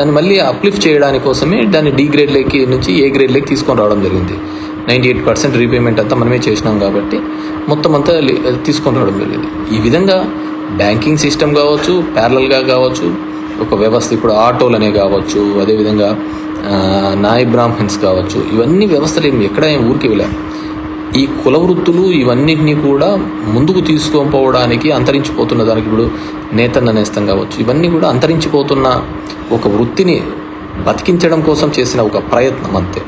దాన్ని మళ్ళీ అప్లిఫ్ట్ చేయడానికి కోసమే దాన్ని గ్రేడ్ గ్రేడ్లోకి నుంచి ఏ గ్రేడ్లోకి తీసుకొని రావడం జరిగింది. నైంటీ ఎయిట్ పర్సెంట్ రీపేమెంట్ అంతా మనమే చేసినాం కాబట్టి మొత్తం అంతా తీసుకొని రావడం జరిగింది. ఈ విధంగా బ్యాంకింగ్ సిస్టమ్ కావచ్చు ప్యారలల్గా కావచ్చు ఒక వ్యవస్థ ఇప్పుడు ఆటోలనే కావచ్చు అదేవిధంగా నాయ్ బ్రాహ్మణ్స్ కావచ్చు ఇవన్నీ వ్యవస్థలు ఏమి ఎక్కడ ఏం ఊరికి వెళ్ళాం. ఈ కుల వృత్తులు ఇవన్నిటినీ కూడా ముందుకు తీసుకోపోవడానికి అంతరించిపోతున్న దానికి ఇప్పుడు నేతన్న నేస్తం కావచ్చు. ఇవన్నీ కూడా అంతరించిపోతున్న ఒక వృత్తిని బతికించడం కోసం చేసిన ఒక ప్రయత్నం అంతే.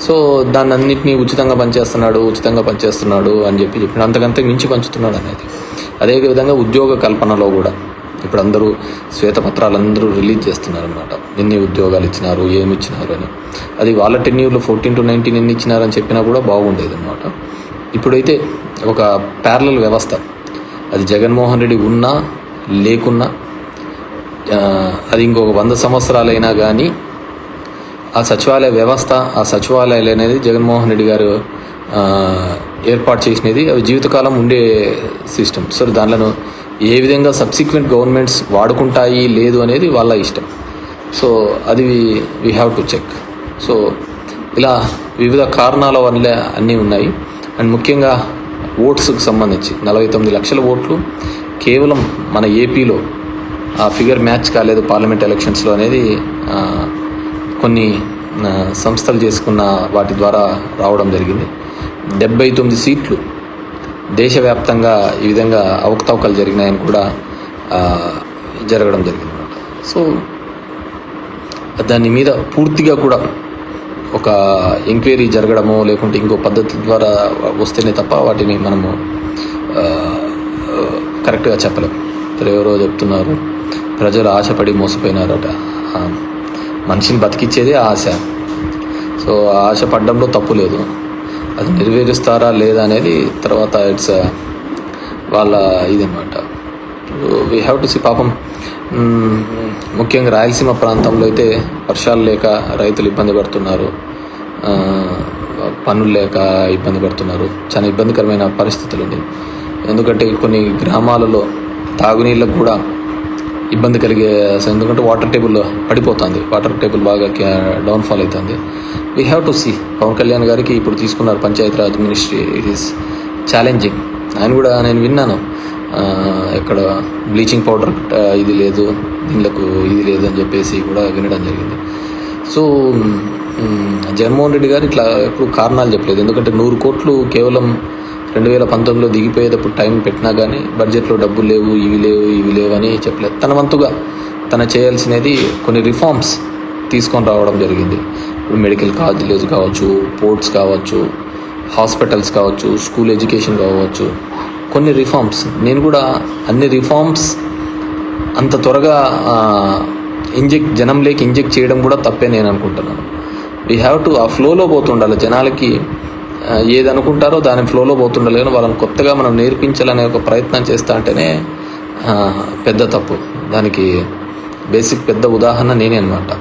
సో దాన్ని అన్నింటినీ ఉచితంగా పనిచేస్తున్నాడు ఉచితంగా పనిచేస్తున్నాడు అని చెప్పి చెప్పిన అంతకంతే మించి పంచుతున్నాడు అనేది. అదేవిధంగా ఉద్యోగ కల్పనలో కూడా. ఇప్పుడు అందరూ శ్వేతపత్రాలు అందరూ రిలీజ్ చేస్తున్నారు అనమాట ఎన్ని ఉద్యోగాలు ఇచ్చినారు ఏమి ఇచ్చినారు అని. అది వాళ్ళ టెన్యూర్లో ఫోర్టీన్ టు నైన్టీన్ ఎన్ని ఇచ్చినారని చెప్పినా కూడా బాగుండేది అనమాట ఇప్పుడైతే ఒక ప్యారలల్ వ్యవస్థ. అది జగన్మోహన్ రెడ్డి ఉన్నా లేకున్నా అది ఇంకొక వంద సంవత్సరాలైనా కానీ ఆ సచివాలయ వ్యవస్థ ఆ సచివాలయాలు అనేది జగన్మోహన్ రెడ్డి గారు ఏర్పాటు చేసినది. అవి జీవితకాలం ఉండే సిస్టమ్. సో దానిలో ఏ విధంగా సబ్సిక్వెంట్ గవర్నమెంట్స్ వాడుకుంటాయి లేదు అనేది వాళ్ళ ఇష్టం. సో అది we have to check so ఇలా వివిధ కారణాల వల్ల అన్నీ ఉన్నాయి. అండ్ ముఖ్యంగా ఓట్స్కి సంబంధించి నలభై తొమ్మిది లక్షల ఓట్లు కేవలం మన ఏపీలో ఆ ఫిగర్ మ్యాచ్ కాలేదు పార్లమెంట్ ఎలక్షన్స్లో అనేది కొన్ని సంస్థలు చేసుకున్న వాటి ద్వారా రావడం జరిగింది. డెబ్బై తొమ్మిది సీట్లు దేశవ్యాప్తంగా ఈ విధంగా అవకతవకలు జరిగినాయని కూడా జరగడం జరిగింది. సో దాని మీద పూర్తిగా కూడా ఒక ఎంక్వైరీ జరగడమో లేకుంటే ఇంకో పద్ధతి ద్వారా వస్తేనే తప్ప వాటిని మనము కరెక్ట్గా చెప్పలేం. ఇప్పుడు ఎవరో చెప్తున్నారు ప్రజలు ఆశపడి మోసపోయినారట. మనిషిని బతికిచ్చేదే ఆశ. సో ఆ ఆశ పడ్డంలో తప్పు లేదు. అది నెరవేరుస్తారా లేదా అనేది తర్వాత ఇట్స్ వాళ్ళ ఇది అనమాట వీ హ్యావ్ టు సి పాపం ముఖ్యంగా రాయలసీమ ప్రాంతంలో అయితే వర్షాలు లేక రైతులు ఇబ్బంది పడుతున్నారు. పనులు లేక ఇబ్బంది పడుతున్నారు. చాలా ఇబ్బందికరమైన పరిస్థితులు ఉంది ఎందుకంటే కొన్ని గ్రామాలలో తాగునీళ్ళకు కూడా ఇబ్బంది కలిగే ఎందుకంటే వాటర్ టేబుల్ పడిపోతుంది. వాటర్ టేబుల్ బాగా డౌన్ఫాల్ అవుతుంది. We have to see Pawan Kalyan గారికి ఇప్పుడు తీసుకున్నారు Panchayati Raj ministry. It is challenging ఆయన కూడా నేను విన్నాను. ఇక్కడ బ్లీచింగ్ పౌడర్ ఇది లేదు దీనికి ఇది లేదు అని చెప్పేసి కూడా వినడం జరిగింది. సో జగన్మోహన్ రెడ్డి గారు ఇట్లా ఎప్పుడు కారణాలు చెప్పలేదు. ఎందుకంటే నూరు కోట్లు కేవలం రెండు వేల పంతొమ్మిదిలో దిగిపోయేటప్పుడు టైం పెట్టినా కానీ బడ్జెట్లో డబ్బులు లేవు ఇవి లేవు ఇవి లేవు అని చెప్పలేదు. తన వంతుగా తన చేయాల్సినది కొన్ని రిఫార్మ్స్ తీసుకొని రావడం జరిగింది. ఇప్పుడు మెడికల్ కాలేజ్ కావచ్చు పోర్ట్స్ కావచ్చు హాస్పిటల్స్ కావచ్చు స్కూల్ ఎడ్యుకేషన్ కావచ్చు కొన్ని రిఫార్మ్స్ నేను కూడా అన్ని రిఫార్మ్స్ అంత త్వరగా ఇంజెక్ట్ జనంలోకి ఇంజెక్ట్ చేయడం కూడా తప్పే నేను అనుకుంటున్నాను. వీ హ్యావ్ టు ఆ ఫ్లోలో పోతుండాలి. జనాలకి ఏది అనుకుంటారో దాని ఫ్లోలో పోతుండాలి. కానీ వాళ్ళని కొత్తగా మనం నేర్పించాలనే ఒక ప్రయత్నం చేస్తా అంటేనే పెద్ద తప్పు. దానికి బేసిక్ పెద్ద ఉదాహరణ నేనే అనమాట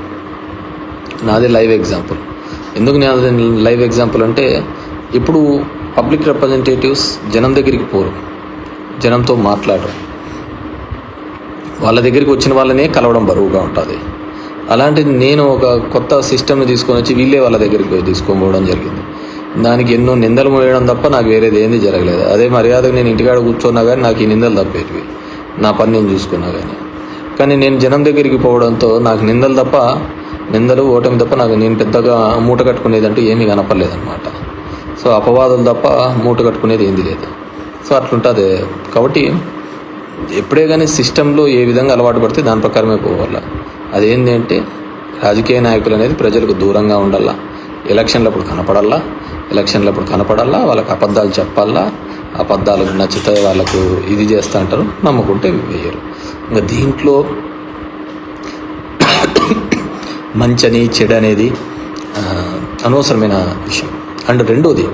నాది లైవ్ ఎగ్జాంపుల్ ఎందుకు నాది లైవ్ ఎగ్జాంపుల్ అంటే ఇప్పుడు పబ్లిక్ రిప్రజెంటేటివ్స్ జనం దగ్గరికి పోరు. జనంతో మాట్లాడరు. వాళ్ళ దగ్గరికి వచ్చిన వాళ్ళనే కలవడం బరువుగా ఉంటుంది. అలాంటిది నేను ఒక కొత్త సిస్టమ్ని తీసుకొని వచ్చి వీళ్ళే వాళ్ళ దగ్గరికి పోయి తీసుకొని పోవడం జరిగింది. దానికి ఎన్నో నిందలు మోయడం తప్ప నాకు వేరేది ఏంది జరగలేదు. అదే మర్యాద నేను ఇంటికాడ కూర్చున్నా కానీ నాకు ఈ నిందలు తప్పేటివి. నా పని నేను చూసుకున్నా కానీ కానీ నేను జనం దగ్గరికి పోవడంతో నాకు నిందలు తప్ప నిందలు ఓటమి తప్ప నాకు నేను పెద్దగా మూట కట్టుకునేదంటూ ఏమీ కనపడలేదన్నమాట. సో అపవాదులు తప్ప మూట కట్టుకునేది ఏంది లేదు. సో అట్లుంటుంది. కాబట్టి ఎప్పుడే కానీ సిస్టంలో ఏ విధంగా అలవాటు పడితే దాని ప్రకారమే పోవాల. అదేంటి అంటే రాజకీయ నాయకులు అనేది ప్రజలకు దూరంగా ఉండాలా? ఎలక్షన్లప్పుడు కనపడాలా ఎలక్షన్లప్పుడు కనపడాలా వాళ్ళకి అబద్ధాలు చెప్పాలా అబద్ధాలు నచ్చితే వాళ్ళకు ఇది చేస్తా అంటారు నమ్ముకుంటే వేయరు. ఇంకా దీంట్లో మంచని చెడు అనేది అనవసరమైన విషయం. అండ్ రెండోది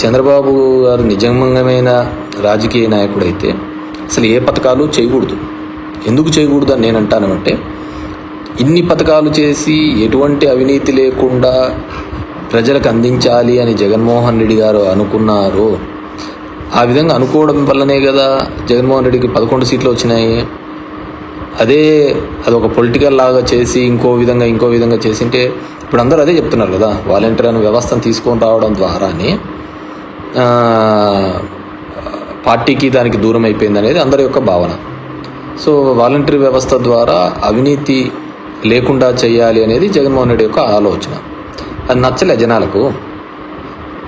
చంద్రబాబు గారు నిజమైన రాజకీయ నాయకుడైతే అసలు ఏ పథకాలు చేయకూడదు. ఎందుకు చేయకూడదు అని నేను అంటానంటే ఇన్ని పథకాలు చేసి ఎటువంటి అవినీతి లేకుండా ప్రజలకు అందించాలి అని జగన్మోహన్ రెడ్డి గారు అనుకున్నారు ఆ విధంగా అనుకోవడం వల్లనే కదా జగన్మోహన్ రెడ్డికి పదకొండు సీట్లు వచ్చినాయి అదే అది ఒక పొలిటికల్ లాగా చేసి ఇంకో విధంగా ఇంకో విధంగా చేసింటే ఇప్పుడు అందరూ అదే చెప్తున్నారు కదా వాలంటీర్ అనే వ్యవస్థను తీసుకొని రావడం ద్వారానే పార్టీకి దానికి దూరం అయిపోయింది అనేది అందరి యొక్క భావన. సో వాలంటరీ వ్యవస్థ ద్వారా అవినీతి లేకుండా చేయాలి అనేది జగన్మోహన్ రెడ్డి యొక్క ఆలోచన. అది నచ్చలే జనాలకు.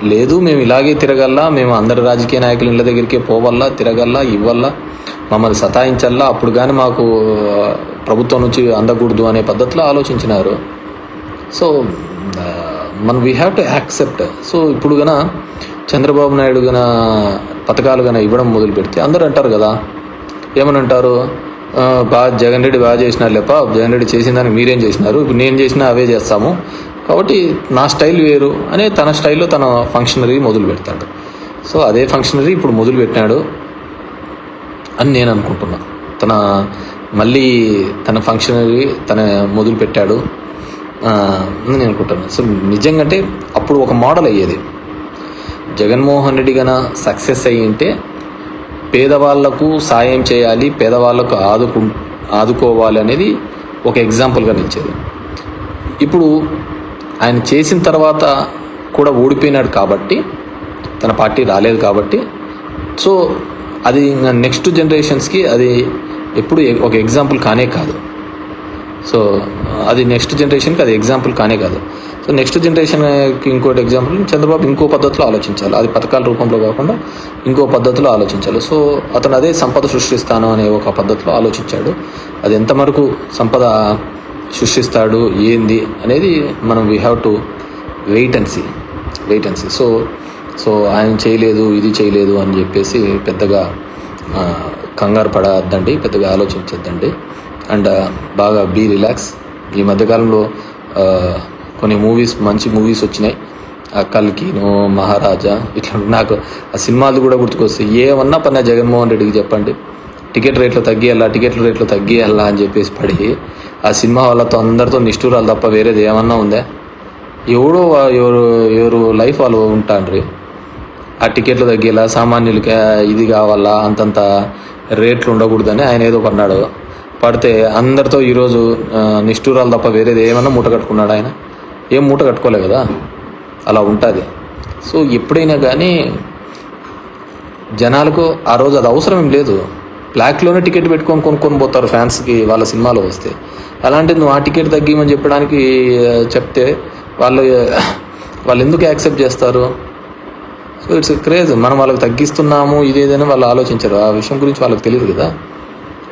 లేదు మేము ఇలాగే తిరగల్లా మేము అందరి రాజకీయ నాయకులు ఇళ్ళ దగ్గరికే పోవల్లా తిరగల్లా ఇవ్వల్లా మమ్మల్ని సతాయించల్లా? అప్పుడు కానీ మాకు ప్రభుత్వం నుంచి అందకూడదు అనే పద్ధతిలో ఆలోచించినారు. సో మనం we have to accept so ఇప్పుడు గన చంద్రబాబు నాయుడు గన పథకాలు గన ఇవ్వడం మొదలు పెడితే అందరూ అంటారు కదా. ఏమని అంటారు బాగా జగన్ రెడ్డి బాగా చేసినారు లేప జగన్ రెడ్డి చేసిన దానికి మీరేం చేసినారు? ఇప్పుడు నేను చేసినా అవే చేస్తాము. కాబట్టి నా స్టైల్ వేరు అనే తన స్టైల్లో తన ఫంక్షనరీ మొదలు పెడతాడు. సో అదే ఫంక్షనరీ ఇప్పుడు మొదలు పెట్టినాడు అని నేను అనుకుంటున్నా. తన మళ్ళీ తన ఫంక్షనరీ తన మొదలు పెట్టాడు అని నేను అనుకుంటున్నాను సో నిజంగా అంటే అప్పుడు ఒక మోడల్ అయ్యేది. జగన్మోహన్ రెడ్డి గన సక్సెస్ అయ్యి ఉంటే పేదవాళ్ళకు సాయం చేయాలి పేదవాళ్ళకు ఆదుకు ఆదుకోవాలి అనేది ఒక ఎగ్జాంపుల్గా నిలిచేది. ఇప్పుడు ఆయన చేసిన తర్వాత కూడా ఓడిపోయినాడు కాబట్టి తన పార్టీ రాలేదు కాబట్టి సో అది నెక్స్ట్ జనరేషన్స్కి అది ఎప్పుడు ఒక ఎగ్జాంపుల్ కానే కాదు. సో అది నెక్స్ట్ జనరేషన్కి అది ఎగ్జాంపుల్ కానే కాదు. సో నెక్స్ట్ జనరేషన్కి ఇంకోటి ఎగ్జాంపుల్ చంద్రబాబు ఇంకో పద్ధతిలో ఆలోచించాలి. అది పథకాల రూపంలో కాకుండా ఇంకో పద్ధతిలో ఆలోచించాలి. సో అతను అదే సంపద సృష్టిస్తాను అనే ఒక పద్ధతిలో ఆలోచించాడు. అది ఎంతవరకు సంపద సృష్టిస్తాడు ఏంది అనేది మనం we have to wait and see wait and see so so ఆయన చేయలేదు ఇది చేయలేదు అని చెప్పేసి పెద్దగా కంగారు పడద్దండి పెద్దగా ఆలోచించద్దండి. అండ్ బాగా బీ రిలాక్స్. ఈ మధ్యకాలంలో కొన్ని మూవీస్ మంచి మూవీస్ వచ్చినాయి. ఆ కల్కిను మహారాజా ఇట్లా నాకు ఆ సినిమాలు కూడా గుర్తుకొస్తాయి. ఏమన్నా పన్నా జగన్మోహన్ రెడ్డికి చెప్పండి. టికెట్ రేట్లు తగ్గియాలా టికెట్ల రేట్లు తగ్గియాలా అని చెప్పేసి పడి ఆ సినిమా వాళ్ళతో అందరితో నిష్ఠూరాలు తప్ప వేరేది ఏమన్నా ఉందా? ఎవడో ఎవరు ఎవరు లైఫ్ వాళ్ళు ఉంటాండ్రి. ఆ టికెట్లు తగ్గేలా సామాన్యులకి ఇది కావాలా అంతంత రేట్లు ఉండకూడదని ఆయన ఏదో పడినాడు పడితే అందరితో ఈరోజు నిష్ఠూరాలు తప్ప వేరేది ఏమన్నా మూట కట్టుకున్నాడు ఆయన? ఏం మూట కట్టుకోలే కదా? అలా ఉంటుంది. సో ఎప్పుడైనా కానీ జనాలకు ఆ రోజు అది అవసరం ఏం లేదు. బ్లాక్లోనే టికెట్ పెట్టుకొని కొనుక్కొని పోతారు ఫ్యాన్స్కి వాళ్ళ సినిమాలో వస్తే. అలాంటిది నువ్వు ఆ టికెట్ తగ్గిమని చెప్పడానికి చెప్తే వాళ్ళు వాళ్ళు ఎందుకు యాక్సెప్ట్ చేస్తారు? సో ఇట్స్ క్రేజ్ మనం వాళ్ళకి తగ్గిస్తున్నాము ఇదేదని వాళ్ళు ఆలోచించరు. ఆ విషయం గురించి వాళ్ళకి తెలియదు కదా.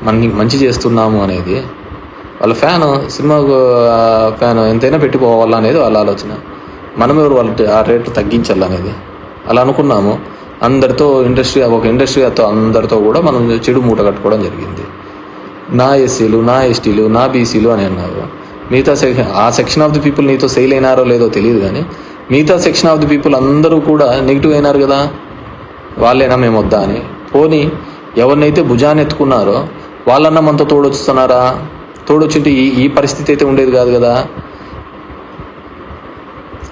మనకి మంచి చేస్తున్నాము అనేది. వాళ్ళ ఫ్యాన్ సినిమా ఫ్యాన్ ఎంతైనా పెట్టుకోవాలా అనేది వాళ్ళ ఆలోచన. మనం ఎవరు వాళ్ళ ఆ రేట్ తగ్గించాలనేది అలా అనుకున్నాము. అందరితో ఇండస్ట్రీ ఒక ఇండస్ట్రీతో అందరితో కూడా మనం చెడు మూట కట్టుకోవడం జరిగింది. నా ఎస్సీలు నా ఎస్టీలు నా బీసీలు అని అన్నారు. మిగతా సెక్షన్ ఆ సెక్షన్ ఆఫ్ ది పీపుల్ నీతో సెయిల్ అయినారో లేదో తెలియదు కానీ మిగతా సెక్షన్ ఆఫ్ ది పీపుల్ అందరూ కూడా నెగిటివ్ అయినారు కదా? వాళ్ళేనా మేము వద్దా అని. పోనీ ఎవరినైతే భుజాన్ని ఎత్తుకున్నారో వాళ్ళన్నా మనతో తోడొస్తున్నారా తోడొచ్చింటే ఈ ఈ పరిస్థితి అయితే ఉండేది కాదు కదా?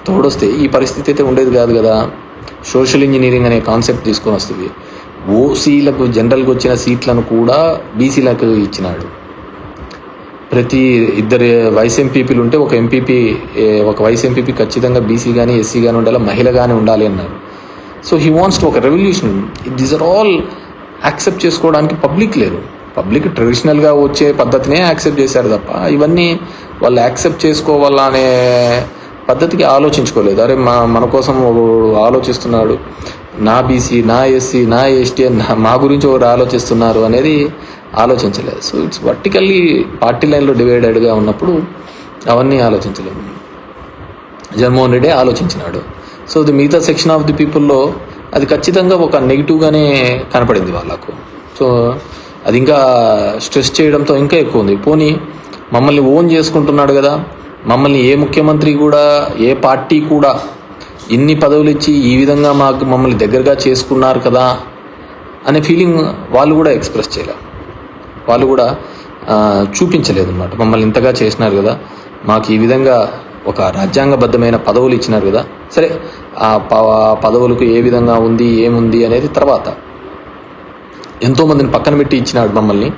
తోడొస్తే ఈ పరిస్థితి అయితే ఉండేది కాదు కదా? సోషల్ ఇంజనీరింగ్ అనే కాన్సెప్ట్ తీసుకొని వస్తుంది. ఓసీలకు జనరల్గా వచ్చిన సీట్లను కూడా బీసీలకు ఇచ్చినాడు. ప్రతి ఇద్దరు వైస్ ఎంపీపీలు ఉంటే ఒక ఎంపీపీ ఒక వైస్ ఎంపీపీ ఖచ్చితంగా బీసీ కానీ ఎస్సీ కానీ ఉండాలి మహిళ కానీ ఉండాలి అన్నారు. సో హీ వాంట్స్ టు ఒక revolution these are all accept చేసుకోవడానికి పబ్లిక్ లేరు పబ్లిక్ ట్రెడిషనల్గా వచ్చే పద్ధతినే యాక్సెప్ట్ చేశారు తప్ప ఇవన్నీ వాళ్ళు యాక్సెప్ట్ చేసుకోవాలా అనే పద్ధతికి ఆలోచించుకోలేదు. అరే మా మన కోసం ఆలోచిస్తున్నాడు. నా బీసీ నా ఎస్సీ నా ఎస్టీ మా గురించి ఒకరు ఆలోచిస్తున్నారు అనేది ఆలోచించలేదు. సో ఇట్స్ వర్టికల్లీ పార్టీ లైన్లో డివైడెడ్గా ఉన్నప్పుడు అవన్నీ ఆలోచించలేదు జగన్మోహన్ రెడ్డి ఆలోచించినాడు. సో ది మిగతా సెక్షన్ ఆఫ్ ది పీపుల్లో అది ఖచ్చితంగా ఒక నెగిటివ్గానే కనపడింది వాళ్ళకు. సో అది ఇంకా స్ట్రెస్ చేయడంతో ఇంకా ఎక్కువ ఉంది. పోనీ మమ్మల్ని ఓన్ చేసుకుంటున్నాడు కదా. మమ్మల్ని ఏ ముఖ్యమంత్రి కూడా ఏ పార్టీ కూడా ఇన్ని పదవులు ఇచ్చి ఈ విధంగా మాకు మమ్మల్ని దగ్గరగా చేసుకున్నారు కదా అనే ఫీలింగ్ వాళ్ళు కూడా ఎక్స్ప్రెస్ చేయలేరు వాళ్ళు కూడా చూపించలేదు అనమాట మమ్మల్ని ఇంతగా చేసినారు కదా. మాకు ఈ విధంగా ఒక రాజ్యాంగబద్ధమైన పదవులు ఇచ్చినారు కదా. సరే ఆ ప- ఆ పదవులకు ఏ విధంగా ఉంది ఏముంది అనేది తర్వాత. ఎంతోమందిని పక్కన పెట్టి ఇచ్చినాడు మమ్మల్ని.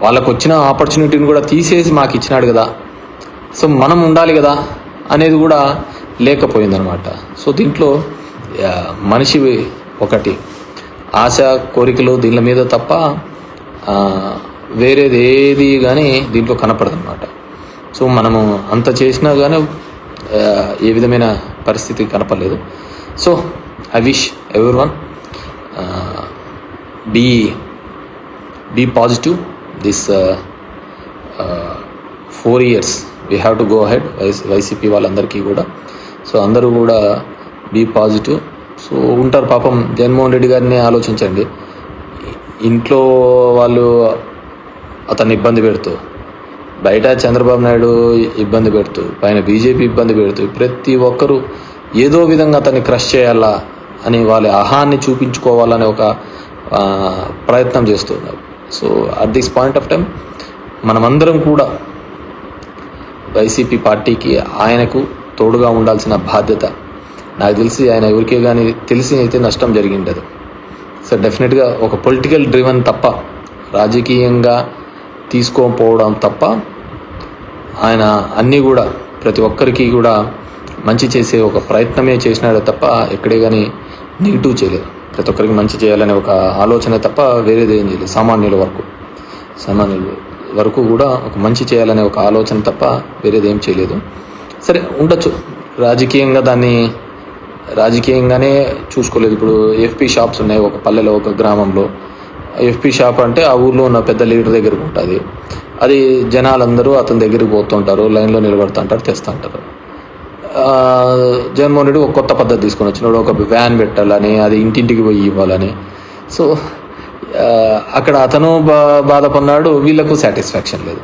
వాళ్ళకు వచ్చిన ఆపర్చునిటీని కూడా తీసేసి మాకు ఇచ్చినాడు కదా. సో మనం ఉండాలి కదా అనేది కూడా లేకపోయిందనమాట. సో దీంట్లో మనిషి ఒకటి. ఆశ కోరికలు దీని మీద తప్ప వేరేది ఏది కానీ దీంట్లో కనపడదన్నమాట సో మనము అంత చేసినా కానీ ఏ విధమైన పరిస్థితి కనపడలేదు. So I wish every one be be positive this four years. We have to go head YCP వాళ్ళందరికీ కూడా. సో అందరూ కూడా బీ పాజిటివ్. సో ఉంటారు పాపం జగన్మోహన్ రెడ్డి గారిని ఆలోచించండి. ఇంట్లో వాళ్ళు అతన్ని ఇబ్బంది పెడుతూ బయట చంద్రబాబు నాయుడు ఇబ్బంది పెడుతూ పైన బీజేపీ ఇబ్బంది పెడుతూ ప్రతి ఒక్కరూ ఏదో విధంగా అతన్ని క్రష్ చేయాలా అని వాళ్ళ అహాన్ని చూపించుకోవాలనే ఒక ప్రయత్నం చేస్తున్నారు. So at this point of time మనమందరం కూడా వైసీపీ పార్టీకి ఆయనకు తోడుగా ఉండాల్సిన బాధ్యత. నాకు తెలిసి ఆయన ఎవరికే కానీ తెలిసి అయితే నష్టం జరిగిండదు. సో డెఫినెట్గా ఒక పొలిటికల్ డ్రివన్ తప్ప రాజకీయంగా తీసుకోకపోవడం తప్ప ఆయన అన్నీ కూడా ప్రతి ఒక్కరికి కూడా మంచి చేసే ఒక ప్రయత్నమే చేసినాడు తప్ప ఎక్కడే కానీ నెగిటివ్ చేయలేదు. ప్రతి ఒక్కరికి మంచి చేయాలనే ఒక ఆలోచన తప్ప వేరేది ఏం చేయలేదు. సామాన్యుల వరకు. సామాన్యుల వరకు కూడా ఒక మంచి చేయాలనే ఒక ఆలోచన తప్ప వేరేది ఏం చేయలేదు. సరే ఉండొచ్చు. రాజకీయంగా దాన్ని రాజకీయంగానే చూసుకోలేదు. ఇప్పుడు ఎఫ్పి షాప్స్ ఉన్నాయి ఒక పల్లెలో ఒక గ్రామంలో. ఎఫ్పి షాప్ అంటే ఆ ఊర్లో ఉన్న పెద్ద లీడర్ దగ్గరకు ఉంటుంది. అది జనాలందరూ అతని దగ్గరికి పోతుంటారు లైన్లో నిలబడుతుంటారు తెస్తుంటారు. జగన్మోహన్ రెడ్డి ఒక కొత్త పద్ధతి తీసుకొని వచ్చినాడు. ఒక వ్యాన్ పెట్టాలని అది ఇంటింటికి పోయి ఇవ్వాలని. సో అక్కడ అతను బా బాధపడినాడు. వీళ్ళకు సాటిస్ఫాక్షన్ లేదు.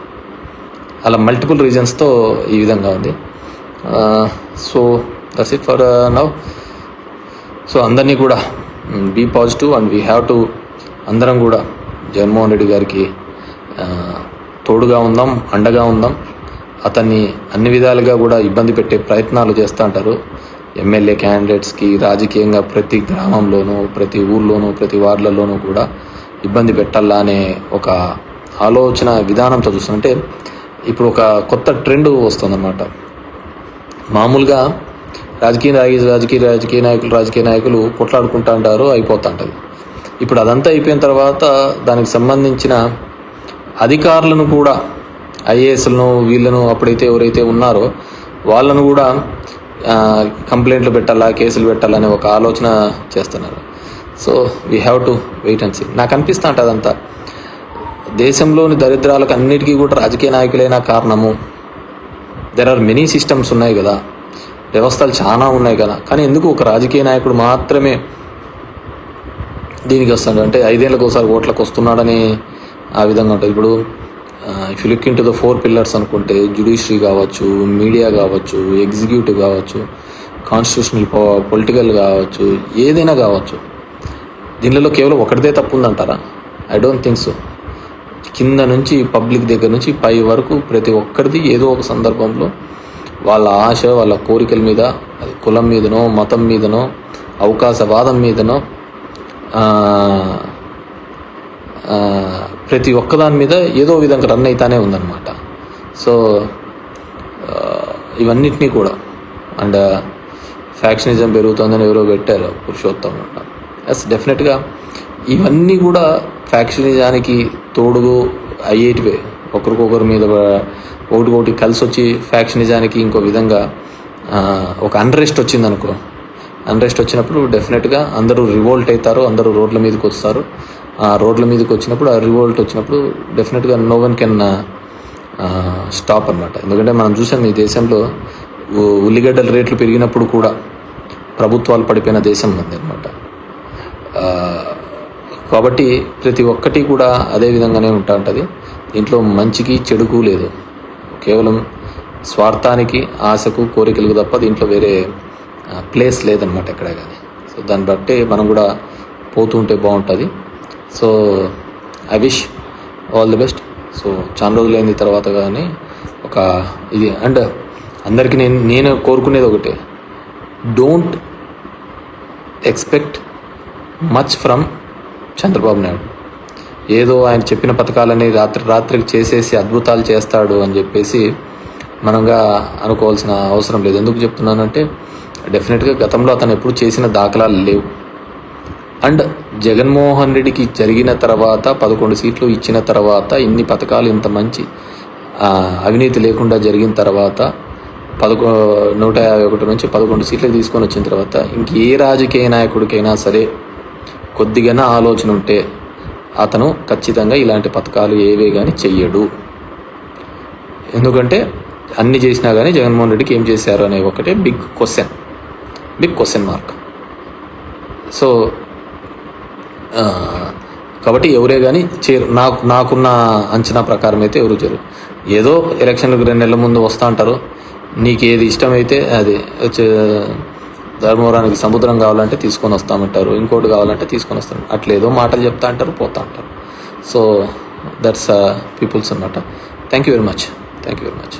అలా మల్టిపుల్ రీజన్స్తో ఈ విధంగా ఉంది. So that's it for now so అందరినీ కూడా be positive and we have to అందరం కూడా జగన్మోహన్ రెడ్డి గారికి తోడుగా ఉందాం అండగా ఉందాం. అతన్ని అన్ని విధాలుగా కూడా ఇబ్బంది పెట్టే ప్రయత్నాలు చేస్తూ ఉంటారు ఎమ్మెల్యే క్యాండిడేట్స్కి రాజకీయంగా ప్రతి గ్రామంలోనూ ప్రతి ఊర్లోనూ ప్రతి వార్డులలోనూ కూడా ఇబ్బంది పెట్టాలా అనే ఒక ఆలోచన విధానంతో చూస్తుంటే ఇప్పుడు ఒక కొత్త ట్రెండ్ వస్తుందన్నమాట. మామూలుగా రాజకీయ నాయ- రాజకీయ రాజకీయ నాయకులు రాజకీయ నాయకులు కొట్లాడుకుంటూ ఉంటారు అయిపోతుంటుంది ఇప్పుడు అదంతా అయిపోయిన తర్వాత దానికి సంబంధించిన అధికారులను కూడా ఐఏఎస్లను వీళ్ళను అప్పుడైతే ఎవరైతే ఉన్నారో వాళ్ళను కూడా కంప్లైంట్లు పెట్టాలా కేసులు పెట్టాలనే ఒక ఆలోచన చేస్తున్నారు. So we have to wait and see నాకు అనిపిస్తూ ఉంటుంది అదంతా. దేశంలోని దరిద్రాలకు అన్నిటికీ కూడా రాజకీయ నాయకులైన కారణము. దెర్ ఆర్ మెనీ సిస్టమ్స్ ఉన్నాయి కదా. వ్యవస్థలు చాలా ఉన్నాయి కదా. కానీ ఎందుకు ఒక రాజకీయ నాయకుడు మాత్రమే దీనికి వస్తాడు? అంటే ఐదేళ్ళకి ఒకసారి ఓట్లకు వస్తున్నాడని ఆ విధంగా ఉంటుంది. ఇప్పుడు if you look in to the four pillars అనుకుంటే జ్యుడిషియరీ కావచ్చు మీడియా కావచ్చు ఎగ్జిక్యూటివ్ కావచ్చు కాన్స్టిట్యూషనల్ పొలిటికల్ కావచ్చు ఏదైనా కావచ్చు. దీనిలో కేవలం ఒకటిదే తప్పు ఉందంటారా? ఐ డోంట్ థింక్ సో కింద నుంచి పబ్లిక్ దగ్గర నుంచి పై వరకు ప్రతి ఒక్కరిది ఏదో ఒక సందర్భంలో వాళ్ళ ఆశ వాళ్ళ కోరికల మీద అది కులం మీదనో మతం మీదనో అవకాశవాదం మీదనో ప్రతి ఒక్కదాని మీద ఏదో విధంగా రన్ అవుతానే ఉందన్నమాట. సో ఇవన్నిటినీ కూడా. అండ్ ఫ్యాక్షనిజం పెరుగుతుందని ఎవరో పెట్టారు పురుషోత్తం ఎస్ డెఫినెట్గా ఇవన్నీ కూడా ఫ్యాక్షనిజానికి తోడుగు అయ్యేటివే. ఒకరికొకరి మీద ఒకటికొకటి కలిసి వచ్చి ఫ్యాక్షనిజానికి ఇంకో విధంగా ఒక అన్రెస్ట్ వచ్చిందనుకో. అన్రెస్ట్ వచ్చినప్పుడు డెఫినెట్గా అందరూ రివోల్ట్ అవుతారు అందరూ రోడ్ల మీదకి వస్తారు. ఆ రోడ్ల మీదకి వచ్చినప్పుడు ఆ రివోల్ట్ వచ్చినప్పుడు డెఫినెట్గా నో వన్ కెన్ స్టాప్ అన్నమాట. ఎందుకంటే మనం చూసాం ఈ దేశంలో ఉల్లిగడ్డల రేట్లు పెరిగినప్పుడు కూడా ప్రభుత్వాలు పడిపోయిన దేశం ఉంది అనమాట కాబట్టి ప్రతి ఒక్కటి కూడా అదే విధంగానే ఉంటా ఉంటుంది. దీంట్లో మంచికి చెడుకు లేదు. కేవలం స్వార్థానికి ఆశకు కోరికలకు తప్ప దీంట్లో వేరే ప్లేస్ లేదనమాట ఎక్కడ కానీ సో దాన్ని బట్టి మనం కూడా పోతూ ఉంటే బాగుంటుంది. So I wish all the best so చాలా రోజులైంది తర్వాత కానీ ఒక ఇది అండ్ అందరికీ నేను నేను కోరుకునేది ఒకటే. Don't expect much from Chandrababu Naidu. ఏదో ఆయన చెప్పిన పథకాలని రాత్రి రాత్రికి చేసేసి అద్భుతాలు చేస్తాడు అని చెప్పేసి మనంగా అనుకోవాల్సిన అవసరం లేదు. ఎందుకు చెప్తున్నానంటే డెఫినెట్గా గతంలో అతను ఎప్పుడు చేసిన దాఖలాలు లేవు. అండ్ జగన్మోహన్ రెడ్డికి జరిగిన తర్వాత పదకొండు సీట్లు ఇచ్చిన తర్వాత ఇన్ని పథకాలు ఇంత మంచి అవినీతి లేకుండా జరిగిన తర్వాత పదకొ నూట యాభై ఒకటి నుంచి పదకొండు సీట్లు తీసుకొని వచ్చిన తర్వాత ఇంక ఏ రాజకీయ నాయకుడికైనా సరే కొద్దిగానే ఆలోచన ఉంటే అతను ఖచ్చితంగా ఇలాంటి పథకాలు ఏవే కానీ చెయ్యడు. ఎందుకంటే అన్ని చేసినా కానీ జగన్మోహన్ రెడ్డికి ఏం చేశారు అనే ఒకటే big question big question mark so కాబట్టి ఎవరే కానీ చేరు నాకు నాకున్న అంచనా ప్రకారం అయితే ఎవరు చేరు. ఏదో ఎలక్షన్లకు రెండు నెలల ముందు వస్తూ అంటారు. నీకు ఏది ఇష్టమైతే అది ధర్మవరానికి సముద్రం కావాలంటే తీసుకొని వస్తామంటారు ఇంకోటి కావాలంటే తీసుకొని వస్తాం. అట్లేదో మాటలు చెప్తా అంటారు పోతా అంటారు. సో దట్స్ పీపుల్స్ అనమాట thank you very much thank you very much